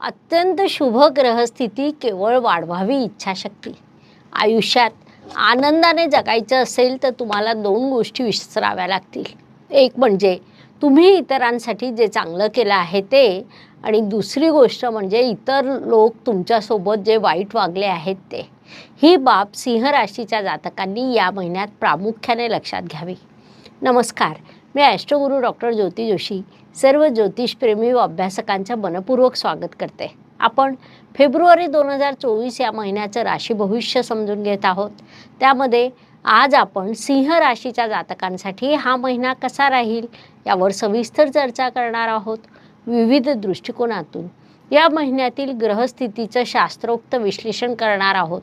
अत्यंत शुभ ग्रहस्थिती केवळ वाढवावी इच्छाशक्ती. आयुष्यात आनंदाने जगायचं असेल तर तुम्हाला दोन गोष्टी विसराव्या लागतील. एक म्हणजे तुम्ही इतरांसाठी जे चांगलं केलं आहे ते आणि दुसरी गोष्ट म्हणजे इतर लोक तुमच्यासोबत जे वाईट वागले आहेत ते. ही बाब सिंह राशीच्या जातकांनी या महिन्यात प्रामुख्याने लक्षात घ्यावी. नमस्कार मी ॲस्ट्रोगुरू डॉक्टर ज्योती जोशी. सर्व ज्योतिषप्रेमी व अभ्यासकांचं मनपूर्वक स्वागत करते. आपण फेब्रुवारी दोन हजार चोवीस या महिन्याचं राशी भविष्य समजून घेत आहोत. त्यामध्ये आज आपण सिंह राशीच्या जातकांसाठी हा महिना कसा राहील यावर सविस्तर चर्चा करणार आहोत. विविध दृष्टिकोनातून या महिन्यातील ग्रहस्थितीचं शास्त्रोक्त विश्लेषण करणार आहोत.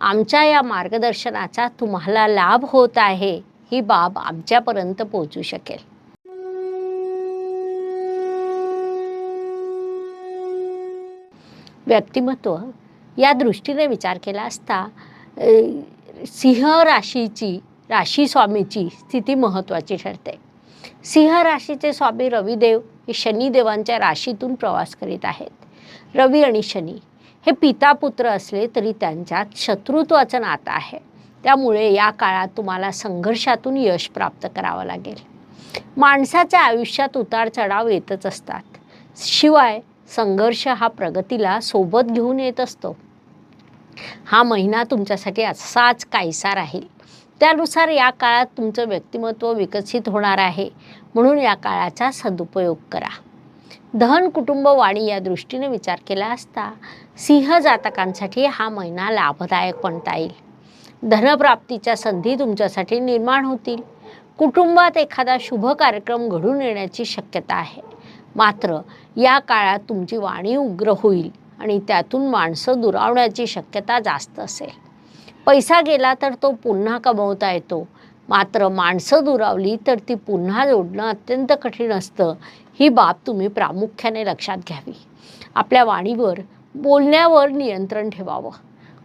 आमच्या या मार्गदर्शनाचा तुम्हाला लाभ होत आहे ही बाब आमच्यापर्यंत पोहोचू शकेल. व्यक्तिमत्व या दृष्टीने विचार केला असता सिंह राशीची राशी स्वामीची स्थिती महत्त्वाची ठरते. सिंह राशीचे स्वामी रविदेव हे शनिदेवांच्या राशीतून प्रवास करीत आहेत. रवी आणि शनी हे पिता पुत्र असले तरी त्यांच्यात शत्रुत्वाचं नातं आहे. त्यामुळे या काळात तुम्हाला संघर्षातून यश प्राप्त करावं लागेल. माणसाच्या आयुष्यात उतार चढाव येतच असतात. शिवाय संघर्ष हा प्रगतीला सोबत घेऊन येत असतो. हा महिना तुमच्यासाठी असाच काहीसा राहील. त्यानुसार या काळात तुमचं व्यक्तिमत्व विकसित होणार आहे. म्हणून या काळाचा सदुपयोग करा. धन कुटुंब वाणी या दृष्टीने विचार केला असता सिंह जातकांसाठी हा महिना लाभदायक म्हणता येईल. धनप्राप्तीच्या संधी तुमच्यासाठी निर्माण होतील. कुटुंबात एखादा शुभ कार्यक्रम घडून येण्याची शक्यता आहे. मात्र या काळात तुमची वाणी उग्र होईल आणि त्यातून माणसं दुरावण्याची शक्यता जास्त असेल. पैसा गेला तर तो पुन्हा कमवता येतो. मात्र माणसं दुरावली तर ती पुन्हा जोडणं अत्यंत कठीण असतं. ही बाब तुम्ही प्रामुख्याने लक्षात घ्यावी. आपल्या वाणीवर बोलण्यावर नियंत्रण ठेवावं.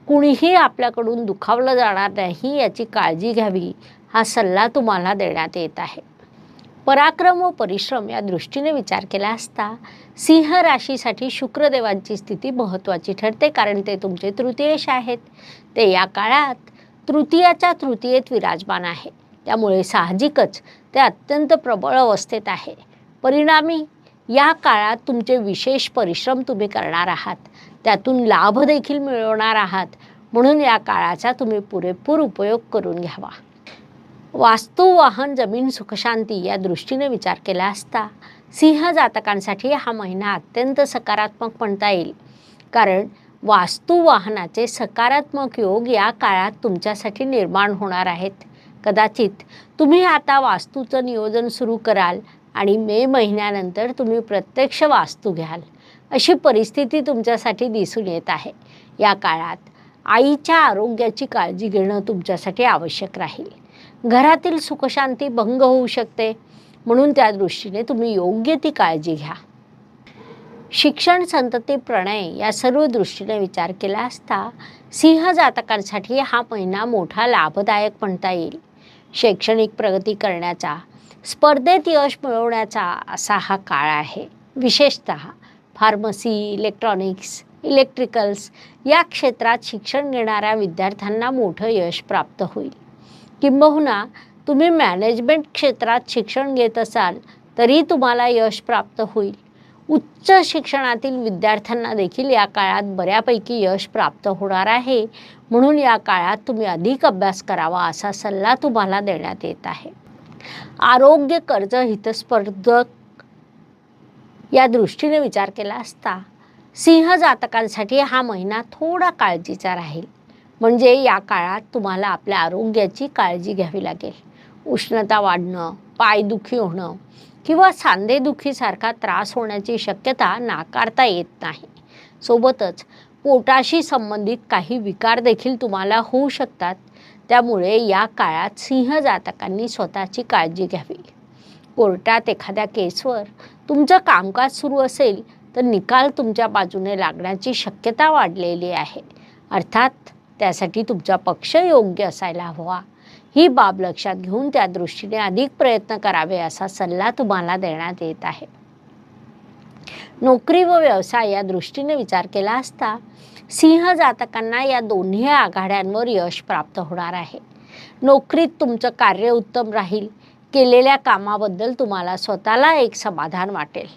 कुणीही आपल्याकडून दुखावलं जाणार नाही याची काळजी घ्यावी हा सल्ला तुम्हाला देण्यात येत आहे. पराक्रम व परिश्रम या दृष्टीने विचार केला असता सिंह राशीसाठी शुक्रदेवांची स्थिती महत्त्वाची ठरते कारण ते तुमचे तृतीयश आहेत. ते या काळात तृतीयाच्या तृतीयेत विराजमान आहे. त्यामुळे साहजिकच ते अत्यंत प्रबळ अवस्थेत आहे. परिणामी या काळात तुमचे विशेष परिश्रम तुम्ही करणार आहात. त्यातून लाभ देखील मिळवणार आहात. म्हणून या काळाचा तुम्ही पुरेपूर उपयोग करून घ्यावा. वास्तू वाहन जमीन सुखशांती या दृष्टीने विचार केला असता सिंह जातकांसाठी हा महिना अत्यंत सकारात्मक म्हणता येईल. कारण वास्तू वाहनाचे सकारात्मक योग या काळात तुमच्यासाठी निर्माण होणार आहेत. कदाचित तुम्ही आता वास्तूचं नियोजन सुरू कराल आणि मे महिन्यानंतर तुम्ही प्रत्यक्ष वास्तू घ्याल. अशी परिस्थिती तुमच्यासाठी दिसून येत आहे. या काळात आईच्या आरोग्याची काळजी घेणं तुमच्यासाठी आवश्यक राहील. घरातील सुखशांती भंग होऊ शकते. म्हणून त्या दृष्टीने तुम्ही योग्य ती काळजी घ्या. शिक्षण संतती प्रणय या सर्व दृष्टीने विचार केला असता सिंह जातकांसाठी हा महिना मोठा लाभदायक म्हणता येईल. शैक्षणिक प्रगती करण्याचा स्पर्धेत यश मिळवण्याचा असा हा काळ आहे. विशेषत फार्मसी इलेक्ट्रॉनिक्स इलेक्ट्रिकल्स या क्षेत्रात शिक्षण घेणाऱ्या विद्यार्थ्यांना मोठं यश प्राप्त होईल. किंबहुना तुम्ही मॅनेजमेंट क्षेत्रात शिक्षण घेत असाल तरी तुम्हाला यश प्राप्त होईल. उच्च शिक्षणातील विद्यार्थ्यांना देखील या काळात बऱ्यापैकी यश प्राप्त होणार आहे. म्हणून या काळात तुम्ही अधिक अभ्यास करावा असा सल्ला तुम्हाला देण्यात येत आहे. आरोग्य कर्ज हितस्पर्धक या दृष्टीने विचार केला असता सिंह जातकांसाठी हा महिना थोडा काळजीचा राहील. म्हणजे या काळात तुम्हाला आपल्या आरोग्याची काळजी घ्यावी लागेल. उष्णता वाढणं पायदुखी होणं किंवा सांधेदुखीसारखा त्रास होण्याची शक्यता नाकारता येत नाही. सोबतच पोटाशी संबंधित काही विकार देखील तुम्हाला होऊ शकतात. त्यामुळे या काळात सिंह जातकांनी स्वतःची काळजी घ्यावी. कोर्टात एखाद्या केसवर तुमचं कामकाज सुरू असेल तर निकाल तुमच्या बाजूने लागण्याची शक्यता वाढलेली आहे. अर्थात त्यासाठी तुमचा पक्ष योग्य असायला हवा. ही बाब लक्षात घेऊन त्या दृष्टीने अधिक प्रयत्न करावे असा सल्ला तुम्हाला देण्यात येत आहे. नोकरी व व्यवसाय या दृष्टीने विचार केला असता सिंह जातकांना या दोन्ही आघाड्यांवर यश प्राप्त होणार आहे. नोकरीत तुमचं कार्य उत्तम राहील. केलेल्या कामाबद्दल तुम्हाला स्वतःला एक समाधान वाटेल.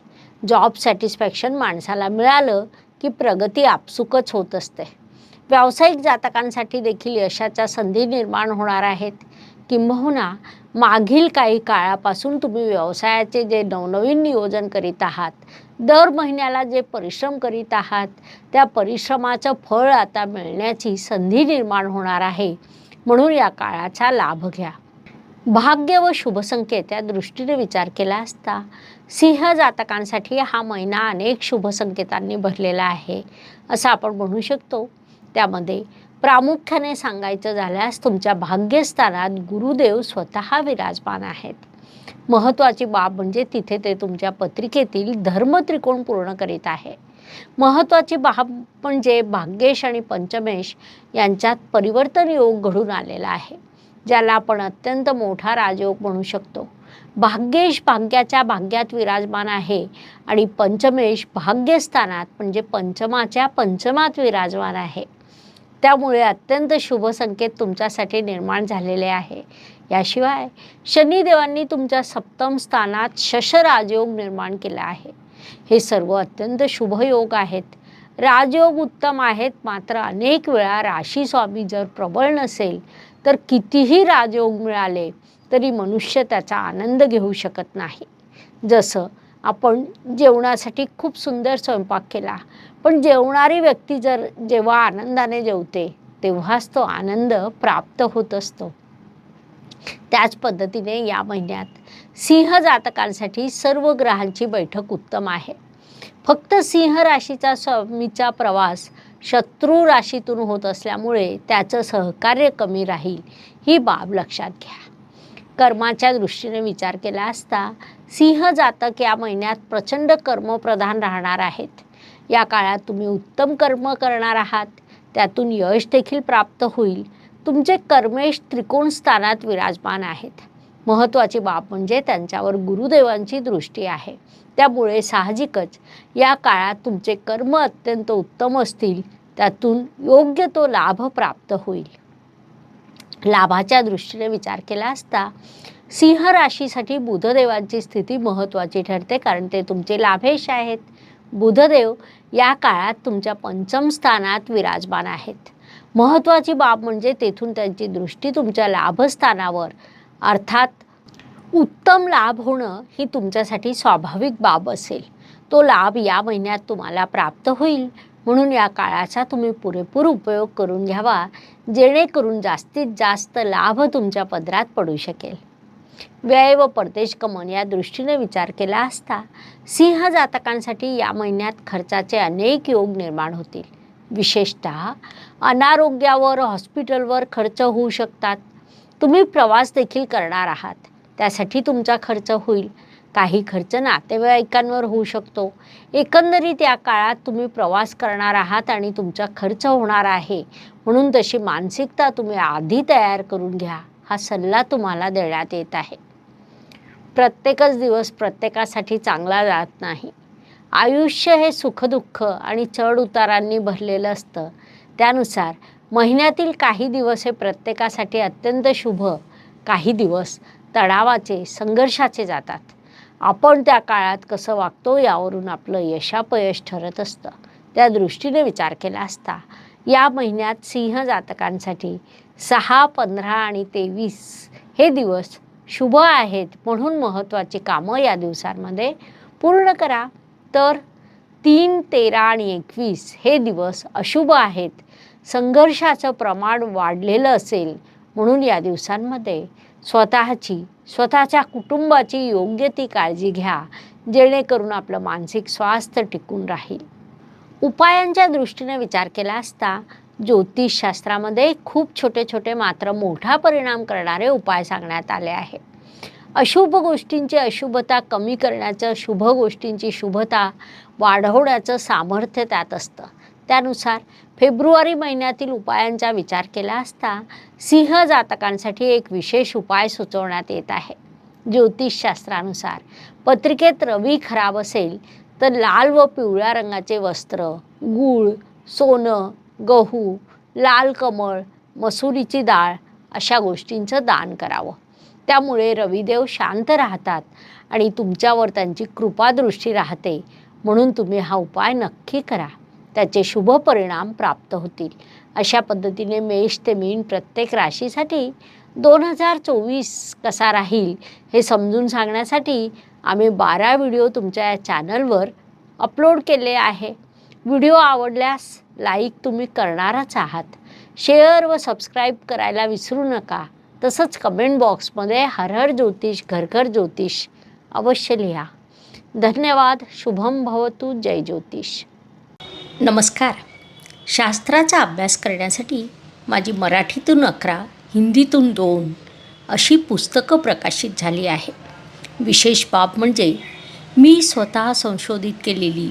जॉब सॅटिस्फॅक्शन माणसाला मिळालं की प्रगती आपसुकच होत असते. व्यावसायिक जातकांसाठी देखील यशाच्या संधी निर्माण होणार आहेत. किंबहुना मागील काही काळापासून तुम्ही व्यवसायाचे जे नवनवीन नियोजन करीत आहात दर महिन्याला जे परिश्रम करीत आहात त्या परिश्रमाचं फळ आता मिळण्याची संधी निर्माण होणार आहे. म्हणून या काळाचा लाभ घ्या. भाग्य व शुभसंकेत या दृष्टीने विचार केला असता सिंह जातकांसाठी हा महिना अनेक शुभसंकेतांनी भरलेला आहे असं आपण म्हणू शकतो. त्यामध्ये प्रामुख्याने सांगायचं झाल्यास तुमच्या भाग्यस्थानात गुरुदेव स्वतः विराजमान आहेत. महत्त्वाची बाब म्हणजे तिथे ते तुमच्या पत्रिकेतील धर्मत्रिकोण पूर्ण करीत आहे. महत्त्वाची बाब म्हणजे भाग्येश आणि पंचमेश यांच्यात परिवर्तन योग घडून आलेला आहे. ज्याला आपण अत्यंत मोठा राजयोग म्हणू शकतो. भाग्येश भाग्याच्या भाग्यात विराजमान आहे आणि पंचमेश भाग्यस्थानात म्हणजे पंचमाच्या पंचमात विराजमान आहे. त्यामुळे अत्यंत शुभ संकेत तुमच्यासाठी निर्माण झालेले आहे. याशिवाय शनिदेवांनी तुमच्या सप्तम स्थानात शशराजयोग निर्माण केला आहे. हे सर्व अत्यंत शुभ योग आहेत. राजयोग उत्तम आहेत. मात्र अनेक वेळा राशी स्वामी जर प्रबळ नसेल तर कितीही राजयोग मिळाले तरी मनुष्य त्याचा आनंद घेऊ शकत नाही. जसं आपण जेवणासाठी खूप सुंदर स्वयंपाक केला. पण जेवणारी व्यक्ती जर जेव्हा आनंदाने जेवते तेव्हाच तो आनंद प्राप्त होत असतो. त्याच पद्धतीने या महिन्यात सिंह जातकांसाठी सर्व ग्रहांची बैठक उत्तम आहे. फक्त सिंह राशीचा स्वामीचा प्रवास शत्रू राशीतून होत असल्यामुळे त्याचं सहकार्य कमी राहील ही बाब लक्षात घ्या. कर्माच्या दृष्टीने विचार केला असता सिंह जातक या महिन्यात प्रचंड कर्मप्रधान राहणार आहेत. या काळात तुम्ही उत्तम कर्म करणार आहात. त्यातून यश देखील प्राप्त होईल. तुमचे कर्मेश त्रिकोण स्थानात विराजमान आहेत. महत्त्वाची बाब म्हणजे त्यांच्यावर गुरुदेवांची दृष्टी आहे. त्यामुळे साहजिकच या काळात तुमचे कर्म अत्यंत उत्तम असतील. त्यातून योग्य तो लाभ प्राप्त होईल. लाभाच्या दृष्टीने विचार केला असता सिंह राशीसाठी बुधदेवांची स्थिती महत्त्वाची ठरते कारण ते तुमचे लाभेश आहेत. बुधदेव या काळात तुमच्या पंचम स्थानात विराजमान आहेत. महत्त्वाची बाब म्हणजे तेथून त्यांची दृष्टी तुमच्या लाभस्थानावर अर्थात उत्तम लाभ होणं ही तुमच्यासाठी स्वाभाविक बाब असेल. तो लाभ या महिन्यात तुम्हाला प्राप्त होईल. म्हणून या काळाचा तुम्ही पुरेपूर उपयोग करून घ्यावा जेणेकरून जास्तीत जास्त लाभ तुमच्या पदरात पडू शकेल. व्यय व परदेश गमन या दृष्टीने विचार केला असता सिंह जातकांसाठी या महिन्यात खर्चाचे अनेक योग निर्माण होतील. विशेषतः अनारोग्यावर हॉस्पिटलवर खर्च होऊ शकतात. तुम्ही प्रवास देखील करणार आहात. त्यासाठी तुमचा खर्च होईल. काही खर्च नातेवाईकांवर होऊ शकतो. एकंदरीत या काळात तुम्ही प्रवास करणार आहात आणि तुमचा खर्च होणार आहे. म्हणून तशी मानसिकता तुम्ही आधी तयार करून घ्या. हा सल्ला तुम्हाला देण्यात येत आहे. प्रत्येकच दिवस प्रत्येकासाठी चांगला जात नाही. आयुष्य हे सुखदुःख आणि चढ उतारांनी भरलेलं असतं. त्यानुसार महिन्यातील काही दिवस हे प्रत्येकासाठी अत्यंत शुभ काही दिवस तणावाचे संघर्षाचे जातात. आपण त्या काळात कसं वागतो यावरून आपलं यशापयश ठरत असतं. त्या दृष्टीने विचार केला असता या महिन्यात सिंह जातकांसाठी सहा पंधरा आणि तेवीस हे दिवस शुभ आहेत म्हणून महत्त्वाची कामं या दिवसांमध्ये पूर्ण करा. तर तीन तेरा आणि एकवीस हे दिवस अशुभ आहेत. संघर्षाचं प्रमाण वाढलेलं असेल म्हणून या दिवसांमध्ये स्वतःची स्वतःच्या कुटुंबाची योग्य ती काळजी घ्या जेणेकरून आपलं मानसिक स्वास्थ्य टिकून राहील. उपायांच्या दृष्टीने विचार केला असता ज्योतिषशास्त्रामध्ये खूप छोटे छोटे मात्र मोठा परिणाम करणारे उपाय सांगण्यात आले आहे अशुभ गोष्टींची अशुभता कमी करण्याचं शुभ गोष्टींची शुभता वाढवण्याचं सामर्थ्य त्यात असतं. त्यानुसार फेब्रुवारी महिन्यातील उपायांचा विचार केला असता सिंह जातकांसाठी एक विशेष उपाय सुचवण्यात येत आहे. ज्योतिषशास्त्रानुसार पत्रिकेत रवी खराब असेल तर लाल व पिवळ्या रंगाचे वस्त्र गूळ सोनं गहू लाल कमळ मसुरीची डाळ अशा गोष्टींचं दान करावं. त्यामुळे रविदेव शांत राहतात आणि तुमच्यावर त्यांची कृपादृष्टी राहते. म्हणून तुम्ही हा उपाय नक्की करा. त्याचे शुभ परिणाम प्राप्त होतील. अशा पद्धतीने मेष ते मीन प्रत्येक राशीसाठी दोन हजार चोवीस कसा राहील हे समजून सांगण्यासाठी आम्ही बारा व्हिडिओ तुमच्या या चॅनलवर अपलोड केले आहे. व्हिडिओ आवडल्यास लाईक तुम्ही करणारच आहात. शेअर व सबस्क्राईब करायला विसरू नका. तसंच कमेंट बॉक्समध्ये हर हर ज्योतिष घर घर ज्योतिष अवश्य लिहा. धन्यवाद. शुभम भवतु. जय ज्योतिष. नमस्कार. शास्त्राचा अभ्यास करण्यासाठी माझी मराठीतून अकरा हिंदीतून दोन अशी पुस्तकं प्रकाशित झाली आहे विशेष बाब म्हणजे मी स्वतः संशोधित केलेली